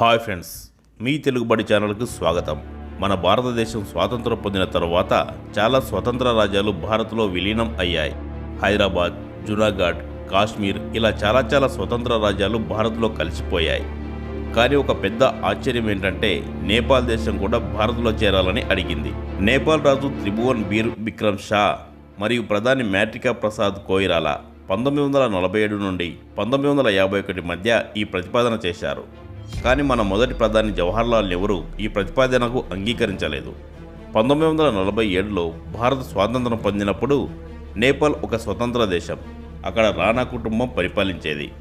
Hi friends మీ తెలుగుబడి ఛానల్కు స్వాగతం. మన భారతదేశం స్వాతంత్రం పొందిన తరువాత చాలా స్వతంత్ర రాజ్యాలు భారత్లో విలీనం అయ్యాయి. హైదరాబాద్ జునాగఢ్ కాశ్మీర్ ఇలా చాలా చాలా స్వతంత్ర రాజ్యాలు భారత్లో కలిసిపోయాయి. కానీ ఒక పెద్ద ఆశ్చర్యం ఏంటంటే నేపాల్ దేశం కూడా భారత్లో చేరాలని అడిగింది. నేపాల్ రాజు త్రిభువన్ బీర్ విక్రమ్ షా మరియు ప్రధాని మ్యాట్రికా ప్రసాద్ కోయిరాలా పంతొమ్మిది వందల నలభై ఏడు నుండి పంతొమ్మిది వందల యాభై ఒకటి మధ్య ఈ ప్రతిపాదన చేశారు. కానీ మన మొదటి ప్రధాని జవహర్లాల్ నెహ్రూ ఈ ప్రతిపాదనకు అంగీకరించలేదు. పంతొమ్మిది వందల నలభై ఏడులో భారత్ స్వాతంత్రం పొందినప్పుడు నేపాల్ ఒక స్వతంత్ర దేశం. అక్కడ రాణా కుటుంబం పరిపాలించేది.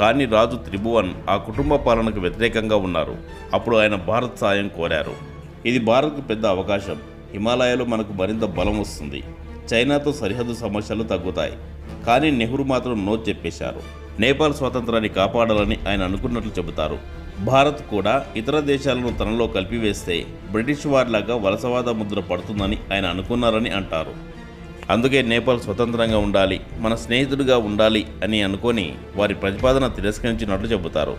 కానీ రాజు త్రిభువన్ ఆ కుటుంబ పాలనకు వ్యతిరేకంగా ఉన్నారు. అప్పుడు ఆయన భారత్ సాయం కోరారు. ఇది భారత్కు పెద్ద అవకాశం. హిమాలయాలు మనకు మరింత బలం వస్తుంది. చైనాతో సరిహద్దు సమస్యలు తగ్గుతాయి. కానీ నెహ్రూ మాత్రం నో చెప్పేశారు. నేపాల్ స్వాతంత్రాన్ని కాపాడాలని ఆయన అనుకున్నట్లు చెబుతారు. భారత్ కూడా ఇతర దేశాలను తనలో కలిపివేస్తే బ్రిటిష్ వారిలాగా వలసవాద ముద్ర పడుతుందని ఆయన అనుకున్నారని అంటారు. అందుకే నేపాల్ స్వతంత్రంగా ఉండాలి మన స్నేహితుడిగా ఉండాలి అని అనుకొని వారి ప్రతిపాదన తిరస్కరించినట్లు చెబుతారు.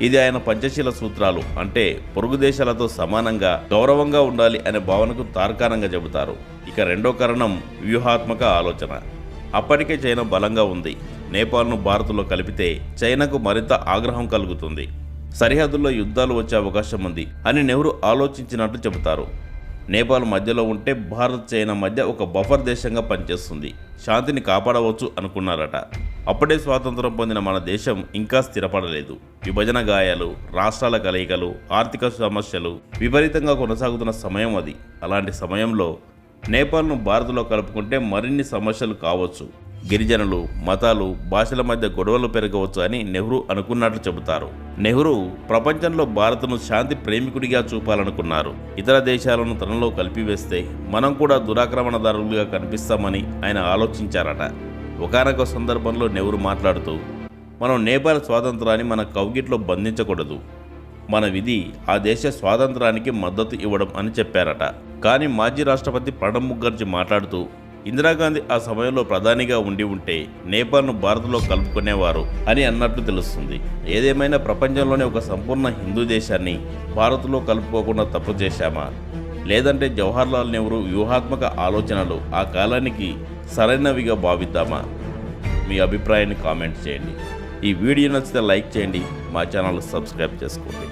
ఇది ఆయన పంచశీల సూత్రాలు అంటే పొరుగు దేశాలతో సమానంగా గౌరవంగా ఉండాలి అనే భావనకు తార్కాణంగా చెబుతారు. ఇక రెండో కారణం వ్యూహాత్మక ఆలోచన. అప్పటికే చైనా బలంగా ఉంది. నేపాల్ను భారత్లో కలిపితే చైనాకు మరింత ఆగ్రహం కలుగుతుంది. సరిహద్దుల్లో యుద్ధాలు వచ్చే అవకాశం ఉంది అని నెహ్రూ ఆలోచించినట్లు చెబుతారు. నేపాల్ మధ్యలో ఉంటే భారత్ చైనా మధ్య ఒక బఫర్ దేశంగా పనిచేస్తుంది. శాంతిని కాపాడవచ్చు అనుకున్నారట. అప్పుడే స్వాతంత్రం పొందిన మన దేశం ఇంకా స్థిరపడలేదు. విభజన గాయాలు రాష్ట్రాల కలయికలు ఆర్థిక సమస్యలు విపరీతంగా కొనసాగుతున్న సమయం అది. అలాంటి సమయంలో నేపాల్ను భారత్లో కలుపుకుంటే మరిన్ని సమస్యలు కావచ్చు. గిరిజనులు మతాలు భాషల మధ్య గొడవలు పెరగవచ్చు అని నెహ్రూ అనుకున్నట్లు చెబుతారు. నెహ్రూ ప్రపంచంలో భారత్ను శాంతి ప్రేమికుడిగా చూపాలనుకున్నారు. ఇతర దేశాలను తనలో కలిపివేస్తే మనం కూడా దురాక్రమణదారులుగా కనిపిస్తామని ఆయన ఆలోచించారట. ఒకనొక సందర్భంలో నెహ్రూ మాట్లాడుతూ మనం నేపాల్ స్వాతంత్రాన్ని మన కౌగిట్లో బంధించకూడదు. మన విధి ఆ దేశ స్వాతంత్రానికి మద్దతు ఇవ్వడం అని చెప్పారట. కానీ మాజీ రాష్ట్రపతి ప్రణబ్ ముఖర్జీ మాట్లాడుతూ ఇందిరాగాంధీ ఆ సమయంలో ప్రధానిగా ఉండి ఉంటే నేపాల్ను భారత్లో కలుపుకునేవారు అని అన్నట్లు తెలుస్తుంది. ఏదేమైనా ప్రపంచంలోనే ఒక సంపూర్ణ హిందూ దేశాన్ని భారత్లో కలుపుకోకుండా తప్పు చేశామా? లేదంటే జవహర్లాల్ నెహ్రూ వ్యూహాత్మక ఆలోచనలు ఆ కాలానికి సరైనవిగా భావిద్దామా? మీ అభిప్రాయాన్ని కామెంట్ చేయండి. ఈ వీడియో నచ్చితే లైక్ చేయండి మా ఛానల్ సబ్స్క్రైబ్ చేసుకోండి.